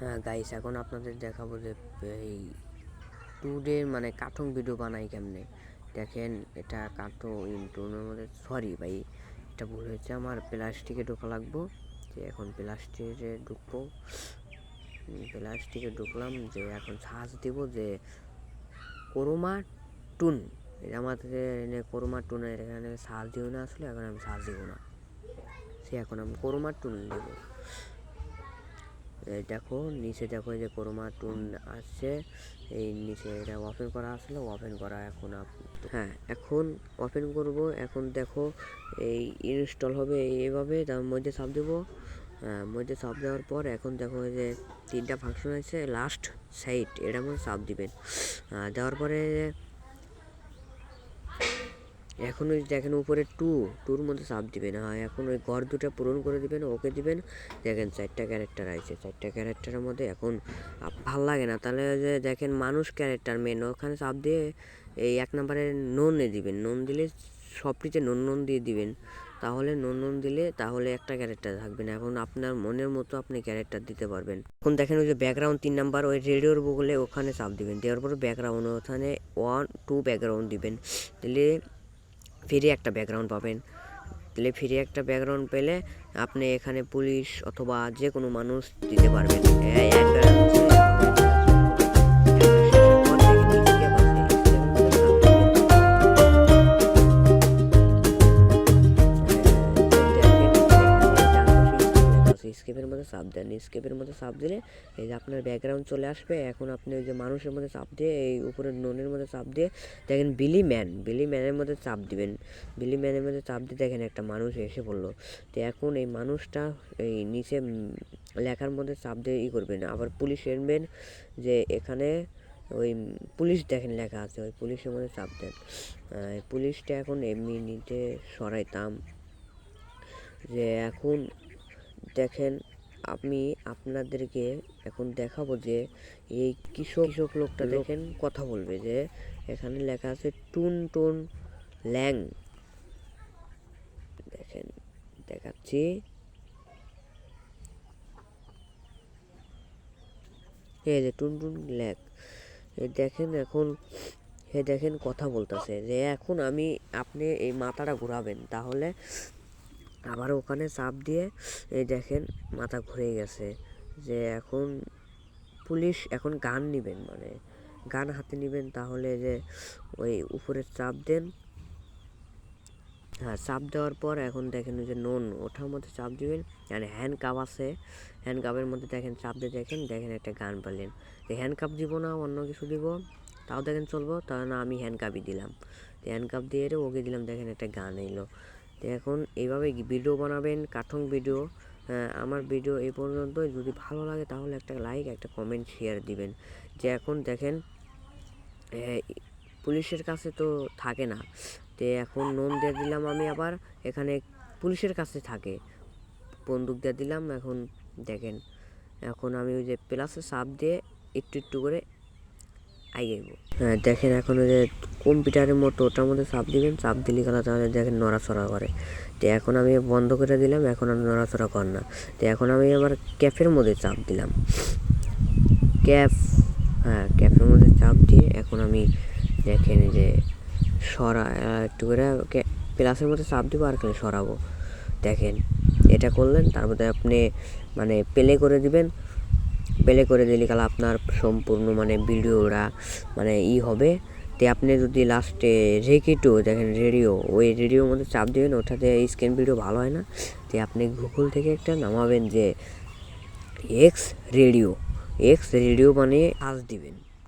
হ্যাঁ গাইস এখন আপনাদের দেখাবো যে, এই টুডের মানে কার্টুন ভিডিও বানাই কেমনে? দেখেন, এটা কার্টুন টুনের মধ্যে সরি ভাই, এটা ভুল হয়েছে, আমার প্লাস্টিকে ঢোকা লাগবো, যে এখন প্লাস্টিকে ঢুকবো। প্লাস্টিকে ঢুকলাম, যে এখন সার্চ দিব যে করোমা টুন আমাদের এনে করোমা টুনের এখানে সার্চ দিও না আসলে, এখন আমি সার্চ দিব না। সে এখন আমি করোমা টুন দেব। দেখো, নিচে দেখো যে করোমা টুন আসছে। এই নিচে এটা ওপেন করা আসলে ওপেন করা এখন আপ- হ্যাঁ এখন ওপেন করব। এখন দেখো, এই ইনস্টল হবে এইভাবে তার মধ্যে সাপ দেবো। হ্যাঁ মধ্যে সাপ দেওয়ার পর এখন দেখো যে তিনটা ফাংশন আছে। লাস্ট সাইড এটার মধ্যে সাপ দিবেন। দেওয়ার পরে এখন ওই দেখেন উপরে টু টুর মধ্যে চাপ দিবেন। হ্যাঁ এখন ওই ঘর দুটো পূরণ করে দিবেন, ওকে দিবেন। দেখেন চারটা ক্যারেক্টার আছে চারটা ক্যারেক্টারের মধ্যে এখন ভালো লাগে না। তাহলে যে দেখেন মানুষ ক্যারেক্টার মেন ওখানে চাপ দিয়ে এই এক নম্বরে ননে দিবেন। নুন দিলে সবটিতে নুন নুন দিয়ে দিবেন। তাহলে নুন নুন দিলে তাহলে একটা ক্যারেক্টার থাকবে না। এখন আপনার মনের মতো আপনি ক্যারেক্টার দিতে পারবেন। এখন দেখেন ওই যে ব্যাকগ্রাউন্ড তিন নাম্বার, ওই রেডিওর বগলে ওখানে চাপ দিবেন। দেওয়ার পরে ব্যাকগ্রাউন্ড ওখানে ওয়ান টু ব্যাকগ্রাউন্ড দিবেন। দিলে ফ্রি একটা ব্যাকগ্রাউন্ড পাবেন। তাহলে ফিরে একটা ব্যাকগ্রাউন্ড পেলে আপনি এখানে পুলিশ অথবা যে কোনো মানুষ দিতে পারবেন। স্কেপের মধ্যে চাপ দিলে, এই যে আপনার ব্যাকগ্রাউন্ড চলে আসবে, এখন আপনি ওই যে মানুষের মধ্যে চাপ দিয়ে, এই উপরে ননের মধ্যে চাপ দিয়ে, দেখেন বিলি ম্যান বিলি ম্যানের মধ্যে চাপ দিবেন। বিলি ম্যানের মধ্যে চাপ দিয়ে দেখেন একটা মানুষ এসে পড়ল। তো এখন এই মানুষটা, এই নিচে লেখার মধ্যে চাপ দিয়ে ই করবেন আবার পুলিশ এনবেন যে এখানে ওই পুলিশ দেখেন লেখা আছে, ওই পুলিশের মধ্যে চাপ দেন। পুলিশটা এখন এমনি নিতে সরাইতাম। যে এখন দেখেন আমি আপনাদেরকে এখন দেখাবো যে এই কৃষক কৃষক লোকটা দেখেন কথা বলবে যে এখানে লেখা আছে টুন টুন ল্যাং। দেখেন দেখাচ্ছি। এই যে টুন টুন ল্যাগ এই দেখেন এখন হে দেখেন কথা বলতেছে যে এখন আমি আপনি এই মাথাটা ঘোরাবেন তাহলে আবার ওখানে চাপ দিয়ে, এই দেখেন মাথা ঘুরে গেছে যে এখন পুলিশ এখন গান নিবেন মানে গান হাতে নিবেন তাহলে যে ওই উপরে চাপ দেন। হ্যাঁ চাপ দেওয়ার পর এখন দেখেন যে নন, ওঠার মধ্যে চাপ দিবেন। আর হ্যান্ড কাপ আছে হ্যান্ড কাপের মধ্যে দেখেন চাপ দিয়ে দেখেন দেখেন একটা গান পেলেন। তো হ্যান্ড কাপ দিব না, অন্য কিছু দিব, তাও দেখেন চলবো তাহলে না আমি হ্যান্ড কাপই দিলাম। হ্যান্ড কাপ দিয়ে ওকে দিলাম, দেখেন একটা গান এলো। এখন এইভাবে ভিডিও বানাবেন কার্টুন ভিডিও আমার ভিডিও এই পর্যন্ত যদি ভালো লাগে তাহলে একটা লাইক একটা কমেন্ট শেয়ার দিবেন। যে এখন দেখেন পুলিশের কাছে তো থাকে না। তো এখন নোন দিয়ে দিলাম আমি আবার, এখানে পুলিশের কাছে থাকে। বন্দুক দিয়ে দিলাম, এখন দেখেন। এখন আমি ওই যে প্লাসে সাপ দিয়ে একটু একটু করে আইগাইব হ্যাঁ দেখেন এখন যে কম্পিউটারের মতো ওটার মধ্যে চাপ দিবেন, চাপ দিলে গেলে তাহলে দেখেন নড়াচড়া করে। তো এখন আমি বন্ধ করে দিলাম, এখন আর নড়াচড়া কর না। তো এখন আমি আবার ক্যাফের মধ্যে চাপ দিলাম। ক্যাফ হ্যাঁ ক্যাফের মধ্যে চাপ দিয়ে এখন আমি দেখেন যে সরা একটু করে প্লাসের মধ্যে চাপ দিব আর খালি সরাবো। দেখেন, এটা করলেন, তারপরে আপনি মানে প্লে করে দিবেন। প্লে করে দিলে কাল আপনার সম্পূর্ণ মানে ভিডিওটা মানে ই হবে। তে আপনি যদি লাস্টে রেকিটো দেখেন রেডিও ওই রেডিওর মধ্যে চাপ দেবেন, ওটাতে স্ক্রিন ভিডিও ভালো হয় না। তে আপনি গুগল থেকে একটা নামাবেন যে এক্স রেডিও এক্স রেডিও মানে আজ দিবেন।